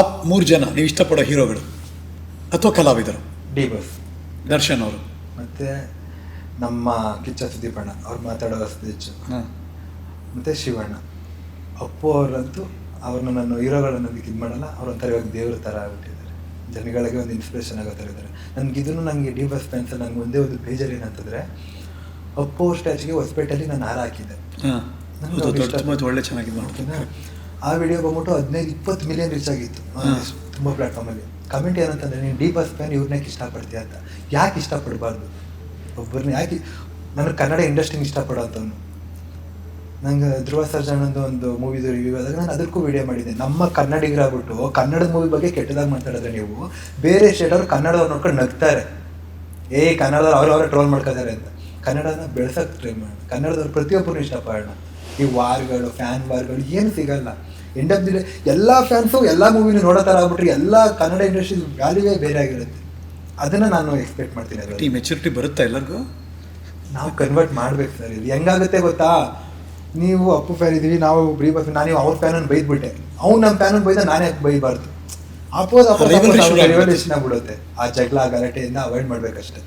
Top ಮೂರು ಜನ ನೀವು ಇಷ್ಟಪಡೋ ಹೀರೋಗಳು ಅಥವಾ ಕಲಾವಿದರು? ಡಿ ಬಸ್ ದರ್ಶನ್ ಅವರು. ಮತ್ತು ನಮ್ಮ ಕಿಚ್ಚ ಸುದೀಪಣ್ಣ ಅವ್ರು ಮಾತಾಡೋ ಸ್ಪೀಚ್ ಮತ್ತೆ ಶಿವಣ್ಣ. ಅಪ್ಪು ಅವರಂತೂ ಅವ್ರನ್ನ ನಾನು ಹೀರೋಗಳನ್ನ ಇದು ಮಾಡಲ್ಲ ಅವ್ರೊಂಥರ ಇವಾಗ ದೇವ್ರ ಥರ ಆಗ್ಬಿಟ್ಟಿದ್ದಾರೆ. ಜನಗಳಿಗೆ ಒಂದು ಇನ್ಸ್ಪಿರೇಷನ್ ಆಗೋ ಥರ ಇದ್ದಾರೆ. ನನಗೆ ಇದನ್ನು ನನಗೆ ಡಿ ಬಸ್ ಫ್ಯಾನ್ಸ್ ನಂಗೆ ಒಂದೇ ಒಂದು ಬೇಜಾರು ಏನಂತಂದರೆ ಅಪ್ಪು ಅವ್ರ ಸ್ಟ್ಯಾಚ್ಗೆ ಹೊಸಪೇಟೆಯಲ್ಲಿ ನಾನು ಹಾರ ಹಾಕಿದ್ದೆ. ಒಳ್ಳೆ ಚೆನ್ನಾಗಿದೆ ನೋಡಿ. ಓಕೆನಾ? ಆ ವಿಡಿಯೋ ಬಂದ್ಬಿಟ್ಟು ಹದಿನೈದು ಇಪ್ಪತ್ತು ಮಿಲಿಯನ್ ರೀಚ್ ಆಗಿತ್ತು. ತುಂಬ ಪ್ಲಾಟ್ಫಾರ್ಮಲ್ಲಿ ಕಮೆಂಟ್ ಏನಂತಂದ್ರೆ ನೀನು ಡಿ ಬಸ್ ಫ್ಯಾನ್ ಇವ್ರನ್ನ ಯಾಕೆ ಇಷ್ಟಪಡ್ತೀಯ ಅಂತ. ಯಾಕೆ ಇಷ್ಟಪಡಬಾರ್ದು? ಒಬ್ಬರನ್ನ ಯಾಕೆ ನನಗೆ ಕನ್ನಡ ಇಂಡಸ್ಟ್ರಿಗೆ ಇಷ್ಟಪಡೋ ಅಂಥವ್ನು ನಂಗೆ ಧ್ರುವ ಸರ್ಜಾನಂದು ಒಂದು ಮೂವಿದು ರಿವ್ಯೂ ಆದಾಗ ನಾನು ಅದಕ್ಕೂ ವಿಡಿಯೋ ಮಾಡಿದ್ದೆ. ನಮ್ಮ ಕನ್ನಡಿಗರಾಗ್ಬಿಟ್ಟು ಕನ್ನಡದ ಮೂವಿ ಬಗ್ಗೆ ಕೆಟ್ಟದಾಗಿ ಮಾತಾಡೋದು ನೀವು ಬೇರೆ ಸ್ಟೇಟವ್ರು ಕನ್ನಡದವ್ರು ನೋಡ್ಕೊಂಡು ನಗ್ತಾರೆ. ಏ ಕನ್ನಡದವ್ರು ಅವರೇ ಟ್ರೋಲ್ ಮಾಡ್ಕೋತಾರೆ ಅಂತ. ಕನ್ನಡನ ಬೆಳ್ಸಕ್ಕೆ ಟ್ರೈ ಮಾಡೋಣ ಕನ್ನಡದವ್ರು ಪ್ರತಿಯೊಬ್ಬರು ಇಷ್ಟಪಡೋಣ. ಈ ವಾರ್ಗಳು ಫ್ಯಾನ್ ವಾರ್ಗಳು ಏನು ಸಿಗಲ್ಲ. ಎಂಡ್ ಆಫ್ ದಿ ಡೇ ಎಲ್ಲ ಫ್ಯಾನ್ಸು ಎಲ್ಲ ಮೂವಿನೂ ನೋಡೋ ಥರ ಆಗ್ಬಿಟ್ರೆ ಎಲ್ಲ ಕನ್ನಡ ಇಂಡಸ್ಟ್ರಿ ವ್ಯಾಲ್ಯೂವೇ ಬೇರೆ ಆಗಿರುತ್ತೆ. ಅದನ್ನು ನಾನು ಎಕ್ಸ್ಪೆಕ್ಟ್ ಮಾಡ್ತೀನಿ ಈ ಅದರಲ್ಲಿ ಮೆಚುರಿಟಿ ಬರುತ್ತಾ ಎಲ್ಲರಿಗೂ? ನಾವು ಕನ್ವರ್ಟ್ ಮಾಡ್ಬೇಕು ಸರ್ ಇದು. ಹೆಂಗಾಗುತ್ತೆ ಗೊತ್ತಾ? ನೀವು ಅಪ್ಪು ಫ್ಯಾನ್ ಇದೀವಿ ನಾವು ಬ್ರೀ ಬಸ್ ನಾನು ಅವ್ರ ಫ್ಯಾನನ್ನು ಬೈದ್ಬಿಟ್ಟೆ. ಅವ್ನು ನಮ್ಮ ಫ್ಯಾನನ್ನು ಬೈದ ನಾನೇ ಯಾಕೆ ಬೈಬಾರ್ದು? ಅಪೋಸ್ Rivalry ಶುರು ಆಗ್ಬಿಡುತ್ತೆ. ರಿವಲ್ಯೂಷನ್ ಆ ಜಗಳ ಗಲಾಟೆಯಿಂದ ಅವಾಯ್ಡ್ ಮಾಡ್ಬೇಕಷ್ಟೇ.